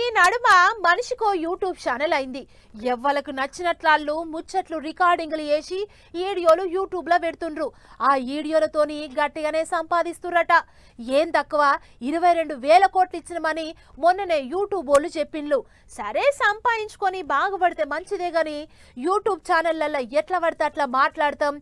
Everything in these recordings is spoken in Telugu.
ఈ నడుమ మనిషికో యూట్యూబ్ ఛానల్ అయింది. ఎవ్వలకు నచ్చినట్లాళ్ళు ముచ్చట్లు రికార్డింగ్లు వేసి వీడియోలు యూట్యూబ్లో పెడుతుండ్రు. ఆ వీడియోలతోని గట్టిగానే సంపాదిస్తుర్రట. ఏం తక్కువ? ఇరవై రెండు వేల కోట్లు ఇచ్చినమని మొన్ననే యూట్యూబ్ వాళ్ళు చెప్పిండ్లు. సరే సంపాదించుకొని బాగుపడితే మంచిదే గాని యూట్యూబ్ ఛానళ్ళలో ఎట్లా పడితే అట్లా మాట్లాడతాం.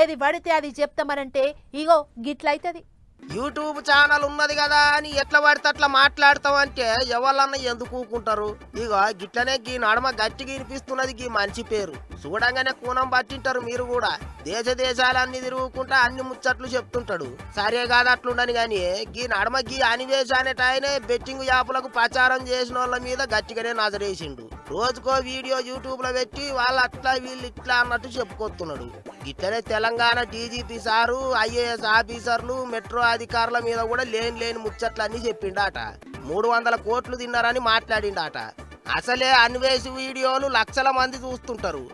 ఏది పడితే అది చెప్తామనంటే ఇగో గిట్లయితది. యూట్యూబ్ ఛానల్ ఉన్నది కదా అని ఎట్లా పడితే అట్లా మాట్లాడతాం అంటే ఎవరన్నా ఎందుకు ఊకుంటారు? ఇక గిట్లనే గీ నడమ గట్టిగా వినిపిస్తున్నది గీ మంచి పేరు. చూడంగానే కూనం పట్టింటారు మీరు కూడా. దేశ దేశాలన్నీ తిరుగుకుంటా అన్ని ముచ్చట్లు చెప్తుంటాడు. సరే కాదు అట్లుండని గాని గీ నడమ గీ అనివేశ అనేట ఆయనే బెట్టింగ్ యాప్లకు ప్రచారం చేసిన వాళ్ళ మీద గట్టిగానే నజరేసిండు. రోజుకో వీడియో యూట్యూబ్లో పెట్టి వాళ్ళు అట్లా వీళ్ళు ఇట్లా అన్నట్టు చెప్పుకొస్తున్నాడు ఇట్లనే తెలంగాణ డీజీపీ సారు ఐఏఎస్ ఆఫీసర్లు మెట్రో అధికారుల మీద కూడా లేని లేని ముచ్చట్లన్నీ చెప్పిండాట. మూడు వందల కోట్లు తిన్నారని మాట్లాడిండాట. అసలే అన్వేషి వీడియోలు లక్షల మంది చూస్తుంటారు.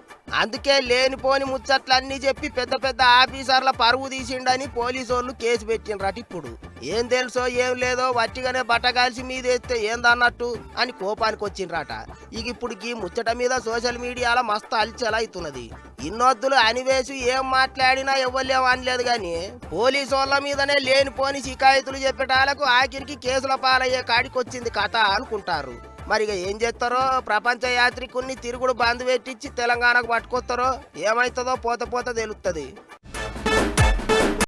అందుకే లేనిపోని ముచ్చట్లన్నీ చెప్పి పెద్ద పెద్ద ఆఫీసర్ల పరువు తీసిండని పోలీసోళ్ళు కేసు పెట్టిండ్రట ఇప్పుడు. ఏం తెలుసో ఏం లేదో వట్టిగానే బట్టగాల్సి మీదేస్తే ఏందన్నట్టు అని కోపానికి వచ్చిండ్రట ఇక ఇప్పుడు ఈ ముచ్చట మీద సోషల్ మీడియాలో మస్తు అల్చల్ అవుతున్నది ఇన్నొద్దులు అనివేసి ఏం మాట్లాడినా ఇవ్వలేం అనలేదు కానీ పోలీసు వాళ్ళ మీదనే లేనిపోని షికాయతులు చెప్పేటాలకు ఆఖరికి కేసుల పాలయ్యే కాడికొచ్చింది కథ అనుకుంటారు. మరి ఇక ఏం చేస్తారో? ప్రపంచ యాత్రికుల్ని తిరుగుడు బంద్ పెట్టించి తెలంగాణకు పట్టుకొస్తారో? ఏమవుతుందో పోత పోత తెలుస్తుంది